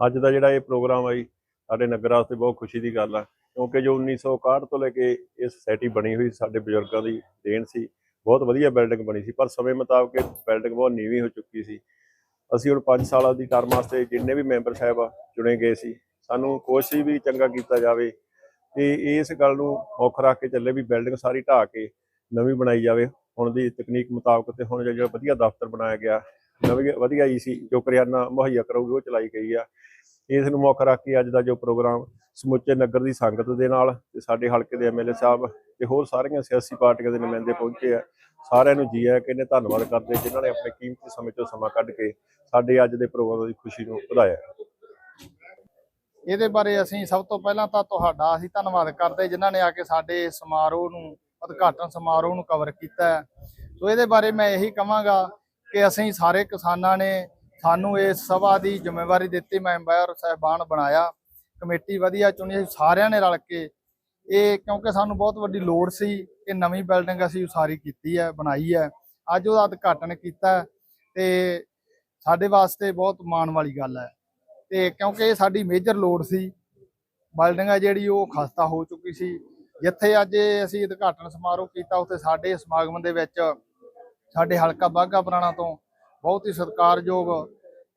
ਅੱਜ ਦਾ ਜਿਹੜਾ ਇਹ ਪ੍ਰੋਗਰਾਮ ਆ ਜੀ, ਸਾਡੇ ਨਗਰ ਵਾਸਤੇ ਬਹੁਤ ਖੁਸ਼ੀ ਦੀ ਗੱਲ ਆ, ਕਿਉਂਕਿ ਜੋ 1961 ਤੋਂ ਲੈ ਕੇ ਇਹ ਸੋਸਾਇਟੀ ਬਣੀ ਹੋਈ ਸਾਡੇ ਬਜ਼ੁਰਗਾਂ ਦੀ ਦੇਣ ਸੀ, ਬਹੁਤ ਵਧੀਆ ਬਿਲਡਿੰਗ ਬਣੀ ਸੀ, ਪਰ ਸਮੇਂ ਮੁਤਾਬਕ ਬਿਲਡਿੰਗ ਬਹੁਤ ਨੀਵੀਂ ਹੋ ਚੁੱਕੀ ਸੀ। ਅਸੀਂ ਹੁਣ 5 ਸਾਲਾਂ ਦੀ ਟਰਮ ਵਾਸਤੇ ਜਿੰਨੇ ਵੀ ਮੈਂਬਰ ਸਾਹਿਬ ਚੁਣੇ ਗਏ ਸੀ। ਸਾਨੂੰ ਕੋਸ਼ਿਸ਼ ਵੀ ਚੰਗਾ ਕੀਤਾ ਜਾਵੇ, ਤੇ ਇਸ ਗੱਲ ਨੂੰ ਮੁੱਖ ਰੱਖ ਕੇ ਚੱਲੇ ਵੀ ਬਿਲਡਿੰਗ ਸਾਰੀ ਢਾਹ ਕੇ ਨਵੀਂ ਬਣਾਈ ਜਾਵੇ। ਹੁਣ ਦੀ ਤਕਨੀਕ ਮੁਤਾਬਕ ਤੇ ਹੁਣ ਜਿਹੜਾ ਵਧੀਆ ਦਫ਼ਤਰ ਬਣਾਇਆ ਗਿਆ ਵਧੀਆ ਈ ਸੀ। ਜੋ ਕਰਿਆਨਾ ਮੁਹੱਈਆ ਕਰੋਗੇ, ਉਹ ਚਲਾਈ ਗਈ ਆ। ਇਸ ਨੂੰ ਮੁੱਖ ਰੱਖ ਕੇ ਅੱਜ ਦਾ ਜੋ ਪ੍ਰੋਗਰਾਮ, ਸਮੁੱਚੇ ਨਗਰ ਦੀ ਸੰਗਤ ਦੇ ਨਾਲ ਤੇ ਸਾਡੇ ਹਲਕੇ ਦੇ ਐਮਐਲਏ ਸਾਹਿਬ ਤੇ ਹੋਰ ਸਾਰੀਆਂ ਸਿਆਸੀ ਪਾਰਟੀਆਂ ਦੇ ਨੁਮਾਇੰਦੇ ਪਹੁੰਚੇ ਆ। ਸਾਰਿਆਂ ਨੂੰ ਜੀ ਆਇਆਂ ਕਹਿੰਦੇ ਧੰਨਵਾਦ ਕਰਦੇ, ਜਿਨ੍ਹਾਂ ਨੇ ਆਪਣੇ ਕੀਮਤੀ ਸਮੇਂ ਤੋਂ ਸਮਾਂ ਕੱਢ ਕੇ ਸਾਡੇ ਅੱਜ ਦੇ ਪ੍ਰੋਗਰਾਮ ਦੀ ਖੁਸ਼ੀ ਨੂੰ ਵਧਾਇਆ। ਇਹਦੇ ਬਾਰੇ ਅਸੀਂ ਸਭ ਤੋਂ ਪਹਿਲਾਂ ਤਾਂ ਤੁਹਾਡਾ ਅਸੀਂ ਧੰਨਵਾਦ ਕਰਦੇ, ਜਿਨ੍ਹਾਂ ਨੇ ਆ ਕੇ ਸਾਡੇ ਸਮਾਰੋਹ ਨੂੰ, ਉਦਘਾਟਨ ਸਮਾਰੋਹ ਨੂੰ ਕਵਰ ਕੀਤਾ। ਹੈ। ਸੋ ਇਹਦੇ ਬਾਰੇ ਮੈਂ ਇਹੀ ਕਹਾਂਗਾ ਕਿ ਅਸੀਂ ਸਾਰੇ ਕਿਸਾਨਾਂ ਨੇ ਸਾਨੂੰ ਇਸ ਸਭਾ ਦੀ ਜ਼ਿੰਮੇਵਾਰੀ ਦਿੱਤੀ ਮੈਂਬਰ ਸਹਿਬਾਨ ਬਣਾਇਆ, ਕਮੇਟੀ ਵਧੀਆ ਚੁਣੀ, ਅਸੀਂ ਸਾਰਿਆਂ ਨੇ ਰਲ ਕੇ ਇਹ ਕਿਉਂਕਿ ਸਾਨੂੰ ਬਹੁਤ ਵੱਡੀ ਲੋੜ ਸੀ ਕਿ ਨਵੀਂ ਬਿਲਡਿੰਗ ਅਸੀਂ ਉਸਾਰੀ ਕੀਤੀ ਹੈ, ਬਣਾਈ ਹੈ। ਅੱਜ ਉਹਦਾ ਉਦਘਾਟਨ ਕੀਤਾ ਹੈ ਤੇ ਸਾਡੇ ਵਾਸਤੇ ਬਹੁਤ ਮਾਣ ਵਾਲੀ ਗੱਲ ਹੈ। ਤੇ ਕਿਉਂਕਿ ਇਹ ਸਾਡੀ ਮੇਜਰ ਲੋੜ ਸੀ, ਬਿਲਡਿੰਗ ਹੈ ਜਿਹੜੀ ਉਹ ਖਸਤਾ ਹੋ ਚੁੱਕੀ ਸੀ। ਜਿੱਥੇ ਅੱਜ ਇਹ ਅਸੀਂ ਉਦਘਾਟਨ ਸਮਾਰੋਹ ਕੀਤਾ, ਉੱਥੇ ਸਾਡੇ ਸਮਾਗਮ ਦੇ ਵਿੱਚ ਸਾਡੇ ਹਲਕਾ ਬਾਗਾ ਪੁਰਾਣਾ ਤੋਂ ਬਹੁਤ ਹੀ ਸਤਿਕਾਰਯੋਗ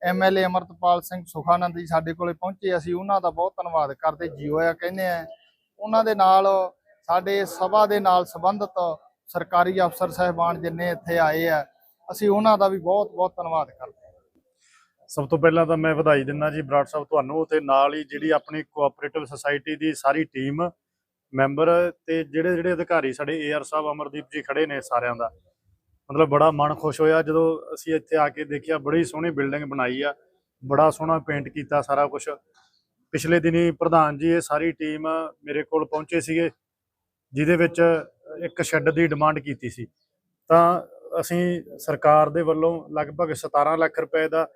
ਐਮਐਲਏ ਅਮਰਤਪਾਲ ਸਿੰਘ ਸੁਖਾਨੰਦ ਜੀ ਸਾਡੇ ਕੋਲੇ ਪਹੁੰਚੇ। ਅਸੀਂ ਉਹਨਾਂ ਦਾ ਬਹੁਤ ਧੰਨਵਾਦ ਕਰਦੇ, ਜੀਓ ਕਹਿੰਦੇ ਆ। ਉਹਨਾਂ ਦੇ ਨਾਲ, ਸਾਡੇ ਸਭਾ ਦੇ ਨਾਲ ਸੰਬੰਧਿਤ ਸਰਕਾਰੀ ਅਫਸਰ ਸਹਿਬਾਨ ਜਿੰਨੇ ਇੱਥੇ ਆਏ ਆ, ਅਸੀਂ ਉਹਨਾਂ ਦਾ ਵੀ ਬਹੁਤ ਬਹੁਤ ਧੰਨਵਾਦ ਕਰਦੇ ਹਾਂ। ਸਭ ਤੋਂ ਪਹਿਲਾਂ ਤਾਂ ਮੈਂ ਵਧਾਈ ਦਿੰਦਾ ਜੀ ਬਰਾੜ ਸਾਹਿਬ ਤੁਹਾਨੂੰ ਤੇ ਨਾਲ ਹੀ ਜਿਹੜੀ ਆਪਣੀ ਕੋਆਪਰੇਟਿਵ ਸੁਸਾਇਟੀ ਦੀ ਸਾਰੀ ਟੀਮ ਮੈਂਬਰ ਤੇ ਜਿਹੜੇ ਜਿਹੜੇ ਅਧਿਕਾਰੀ ਸਾਡੇ ਏਆਰ ਸਾਹਿਬ ਅਮਰਦੀਪ ਜੀ ਖੜੇ ਨੇ ਸਾਰਿਆਂ ਦਾ। ਮਤਲਬ ਬੜਾ ਮਨ ਖੁਸ਼ ਹੋਇਆ ਜਦੋਂ ਅਸੀਂ ਇੱਥੇ ਆ ਕੇ ਦੇਖਿਆ, ਬੜੀ ਸੋਹਣੀ ਬਿਲਡਿੰਗ ਬਣਾਈ ਆ, ਬੜਾ ਸੋਹਣਾ ਪੇਂਟ ਕੀਤਾ ਸਾਰਾ ਕੁਝ ਪਿਛਲੇ ਦਿਨੀ ਪ੍ਰਧਾਨ ਜੀ ਇਹ ਸਾਰੀ ਟੀਮ ਮੇਰੇ ਕੋਲ ਪਹੁੰਚੇ ਸੀਗੇ, ਜਿਹਦੇ ਵਿੱਚ ਇੱਕ ਸ਼ੈੱਡ ਦੀ ਡਿਮਾਂਡ ਕੀਤੀ ਸੀ। ਤਾਂ ਅਸੀਂ ਸਰਕਾਰ ਦੇ ਵੱਲੋਂ ਲਗਭਗ 17 ਲੱਖ ਰੁਪਏ ਦਾ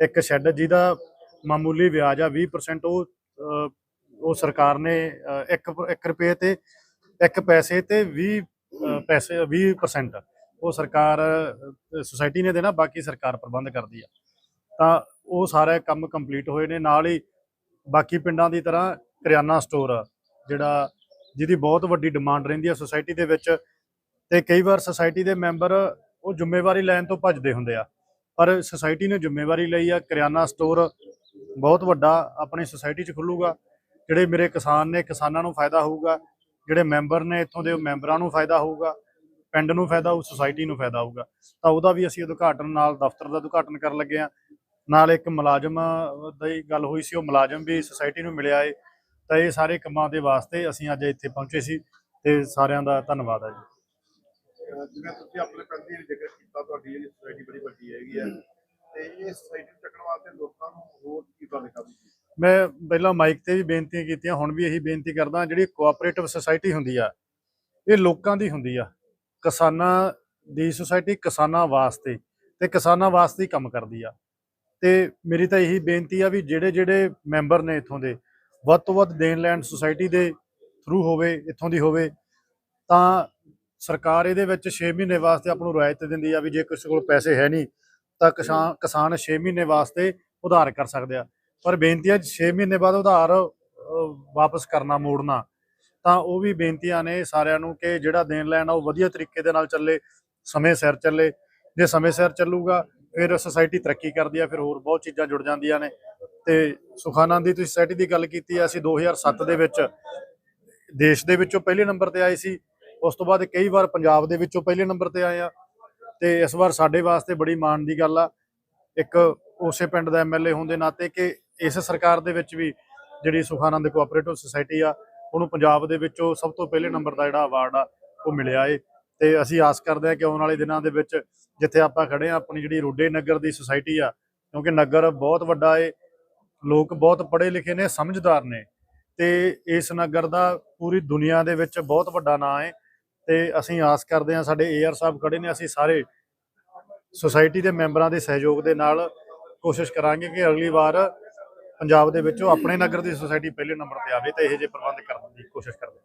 ਇੱਕ ਸ਼ੈੱਡ ਜਿਹਦਾ ਮਾਮੂਲੀ ਵਿਆਜ ਆ 20% ਉਹ ਉਹ ਸਰਕਾਰ ਨੇ 1 1 ਰੁਪਏ ਤੇ 1 ਪੈਸੇ ਤੇ 20 ਪੈਸੇ 20% ਉਹ ਸਰਕਾਰ ਸੁਸਾਇਟੀ ਨੇ ਦੇਣਾ, ਬਾਕੀ ਸਰਕਾਰ ਪ੍ਰਬੰਧ ਕਰਦੀ ਆ। ਤਾਂ ਉਹ ਸਾਰੇ ਕੰਮ ਕੰਪਲੀਟ ਹੋਏ ਨੇ। ਨਾਲ ਹੀ ਬਾਕੀ ਪਿੰਡਾਂ ਦੀ ਤਰ੍ਹਾਂ ਕਰਿਆਨਾ ਸਟੋਰ ਜਿਹੜਾ ਜਿਹਦੀ ਬਹੁਤ ਵੱਡੀ ਡਿਮਾਂਡ ਰਹਿੰਦੀ ਆ ਸੁਸਾਇਟੀ ਦੇ ਵਿੱਚ। ਤੇ ਕਈ ਵਾਰ ਸੁਸਾਇਟੀ ਦੇ ਮੈਂਬਰ ਉਹ ਜ਼ਿੰਮੇਵਾਰੀ ਲੈਣ ਤੋਂ ਭੱਜਦੇ ਹੁੰਦੇ ਆ। ਪਰ ਸੁਸਾਇਟੀ ਨੇ ਜ਼ਿੰਮੇਵਾਰੀ ਲਈ ਆ। ਕਰਿਆਨਾ ਸਟੋਰ ਬਹੁਤ ਵੱਡਾ ਆਪਣੀ ਸੁਸਾਇਟੀ 'ਚ ਖੁੱਲੂਗਾ। ਜਿਹੜੇ ਮੇਰੇ ਕਿਸਾਨ ਨੇ, ਕਿਸਾਨਾਂ ਨੂੰ ਫਾਇਦਾ ਹੋਊਗਾ। ਜਿਹੜੇ ਮੈਂਬਰ ਨੇ ਇੱਥੋਂ ਦੇ ਮੈਂਬਰਾਂ ਨੂੰ ਫਾਇਦਾ ਹੋਊਗਾ। ਪਿੰਡ ਨੂੰ ਫਾਇਦਾ ਹੋਊ ਸੁਸਾਇਟੀ ਨੂੰ ਫਾਇਦਾ ਹੋਊਗਾ। ਤਾਂ ਉਹਦਾ ਵੀ ਅਸੀਂ ਉਦਘਾਟਨ ਨਾਲ ਦਫ਼ਤਰ ਦਾ ਉਦਘਾਟਨ ਕਰਨ ਲੱਗੇ ਆ ਨਾਲ ਇੱਕ ਮੁਲਾਜ਼ਮ ਦੀ ਗੱਲ ਹੋਈ ਸੀ ਉਹ ਮੁਲਾਜ਼ਮ ਵੀ ਸੁਸਾਇਟੀ ਨੂੰ ਮਿਲਿਆ ਏ। ਤਾਂ ਇਹ ਸਾਰੇ ਕੰਮਾਂ ਦੇ ਵਾਸਤੇ ਅਸੀਂ ਅੱਜ ਇੱਥੇ ਪਹੁੰਚੇ ਸੀ ਤੇ ਸਾਰਿਆਂ ਦਾ ਧੰਨਵਾਦ ਹੈ ਜੀ। ਜਿਵੇਂ ਤੁਸੀਂ ਆਪਣੇ ਪਿੰਡ ਦੀ ਜ਼ਿਕਰ ਕੀਤਾ ਤੁਹਾਡੀ ਜਿਹੜੀ ਸੁਸਾਇਟੀ ਬੜੀ ਵੱਡੀ ਹੈਗੀ ਹੈ। ਤੇ ਇਹ ਸੁਸਾਇਟੀ ਨੂੰ ਚੱਕਣ ਵਾਸਤੇ ਲੋਕਾਂ ਨੂੰ ਹੋਰ ਕੀ ਗੱਲ ਕਰਨੀ ਚਾਹੀਦੀ? ਮੈਂ ਪਹਿਲਾਂ ਮਾਈਕ ਤੇ ਵੀ ਬੇਨਤੀਆਂ ਕੀਤੀਆਂ ਹੁਣ ਵੀ ਇਹੀ ਬੇਨਤੀ ਕਰਦਾ ਜਿਹੜੀ ਕੋਆਪਰੇਟਿਵ ਸੁਸਾਇਟੀ ਹੁੰਦੀ ਆ ਇਹ ਲੋਕਾਂ ਦੀ ਹੁੰਦੀ ਆ। ਕਿਸਾਨਾਂ ਦੀ ਸੁਸਾਇਟੀ ਕਿਸਾਨਾਂ ਵਾਸਤੇ ਤੇ ਕਿਸਾਨਾਂ ਵਾਸਤੇ ਹੀ ਕੰਮ ਕਰਦੀ ਆ। ਤੇ ਮੇਰੀ ਤਾਂ ਇਹੀ ਬੇਨਤੀ ਆ ਵੀ ਜਿਹੜੇ ਜਿਹੜੇ ਮੈਂਬਰ ਨੇ ਇੱਥੋਂ ਦੇ, ਵੱਧ ਤੋਂ ਵੱਧ ਦੇਣ ਲੈਣ ਸੁਸਾਇਟੀ ਦੇ ਥਰੂ ਹੋਵੇ, ਇੱਥੋਂ ਦੀ ਹੋਵੇ, ਤਾਂ ਸਰਕਾਰ ਇਹਦੇ ਵਿੱਚ 6 ਮਹੀਨੇ ਵਾਸਤੇ ਆਪ ਨੂੰ ਰਿਆਇਤ ਦਿੰਦੀ ਆ ਵੀ ਜੇ ਕਿਸੇ ਕੋਲ ਪੈਸੇ ਹੈ ਨਹੀਂ, ਤਾਂ ਕਿਸਾਨ ਕਿਸਾਨ 6 ਮਹੀਨੇ ਵਾਸਤੇ ਉਧਾਰ ਕਰ ਸਕਦੇ ਆ। ਪਰ ਬੇਨਤੀ ਹੈ 6 ਮਹੀਨੇ ਬਾਅਦ ਉਧਾਰ ਵਾਪਸ ਕਰਨਾ, ਮੋੜਨਾ। ਤਾਂ ਉਹ ਵੀ ਬੇਨਤੀਆਂ ਨੇ ਸਾਰਿਆਂ ਨੂੰ ਕਿ ਜਿਹੜਾ ਦੇਣ ਲੈਣ ਆ, ਉਹ ਵਧੀਆ ਤਰੀਕੇ ਦੇ ਨਾਲ ਚੱਲੇ, ਸਮੇਂ ਸਿਰ ਚੱਲੇ। ਜੇ ਸਮੇਂ ਸਿਰ ਚੱਲੂਗਾ, ਫਿਰ ਸੁਸਾਇਟੀ ਤਰੱਕੀ ਕਰਦੀ ਆ, ਫਿਰ ਹੋਰ ਬਹੁਤ ਚੀਜ਼ਾਂ ਜੁੜ ਜਾਂਦੀਆਂ ਨੇ। ਤੇ ਸੁਖਾਨੰਦ ਦੀ ਤੁਸੀਂ ਸੋਸਾਇਟੀ ਦੀ ਗੱਲ ਕੀਤੀ ਆ, ਅਸੀਂ 2007 ਦੇ ਵਿੱਚ ਦੇਸ਼ ਦੇ ਵਿੱਚੋਂ ਪਹਿਲੇ ਨੰਬਰ ਤੇ ਆਏ ਸੀ। ਉਸ ਤੋਂ ਬਾਅਦ ਕਈ ਵਾਰ ਪੰਜਾਬ ਦੇ ਵਿੱਚੋਂ ਪਹਿਲੇ ਨੰਬਰ ਤੇ ਆਏ ਆ। ਤੇ ਇਸ ਵਾਰ ਸਾਡੇ ਵਾਸਤੇ ਬੜੀ ਮਾਣ ਦੀ ਗੱਲ ਆ। ਇੱਕ ਉਸੇ ਪਿੰਡ ਦਾ ਐਮਐਲਏ ਹੋਣ ਦੇ ਨਾਤੇ ਕਿ ਇਸ ਸਰਕਾਰ ਦੇ ਵਿੱਚ ਵੀ ਜਿਹੜੀ ਸੁਖਾਨੰਦ ਕੋਆਪਰੇਟਿਵ ਸੁਸਾਇਟੀ ਆ ਉਹਨੂੰ ਪੰਜਾਬ ਦੇ ਵਿੱਚੋਂ ਸਭ ਤੋਂ ਪਹਿਲੇ ਨੰਬਰ ਦਾ ਜਿਹੜਾ ਅਵਾਰਡ ਆ, ਉਹ ਮਿਲਿਆ ਏ। ਤੇ ਅਸੀਂ ਆਸ ਕਰਦੇ ਹਾਂ ਕਿ ਆਉਣ ਵਾਲੇ ਦਿਨਾਂ ਦੇ ਵਿੱਚ ਜਿੱਥੇ ਆਪਾਂ ਖੜੇ ਆ ਆਪਣੀ ਜਿਹੜੀ ਰੋਡੇ ਨਗਰ ਦੀ ਸੁਸਾਇਟੀ ਆ, ਕਿਉਂਕਿ ਨਗਰ ਬਹੁਤ ਵੱਡਾ ਏ, ਲੋਕ ਬਹੁਤ ਪੜ੍ਹੇ ਲਿਖੇ ਨੇ, ਸਮਝਦਾਰ ਨੇ। ਤੇ ਇਸ ਨਗਰ ਦਾ ਪੂਰੀ ਦੁਨੀਆ ਦੇ ਵਿੱਚ ਬਹੁਤ ਵੱਡਾ ਨਾਂ ਏ। ਤੇ ਅਸੀਂ ਆਸ ਕਰਦੇ ਹਾਂ, ਸਾਡੇ ਏਆਰ ਸਾਹਿਬ ਖੜੇ ਨੇ, ਅਸੀਂ ਸਾਰੇ ਸੁਸਾਇਟੀ ਦੇ ਮੈਂਬਰਾਂ ਦੇ ਸਹਿਯੋਗ ਦੇ ਨਾਲ ਕੋਸ਼ਿਸ਼ ਕਰਾਂਗੇ ਕਿ ਅਗਲੀ ਵਾਰ ਪੰਜਾਬ ਦੇ ਵਿੱਚੋਂ ਆਪਣੇ ਨਗਰ ਦੀ ਸੁਸਾਇਟੀ ਪਹਿਲੇ ਨੰਬਰ ਤੇ ਆਵੇ ਤੇ ਇਹੋ ਜਿਹੇ ਪ੍ਰਬੰਧ ਕਰਨ ਦੀ ਕੋਸ਼ਿਸ਼ ਕਰਦੇ।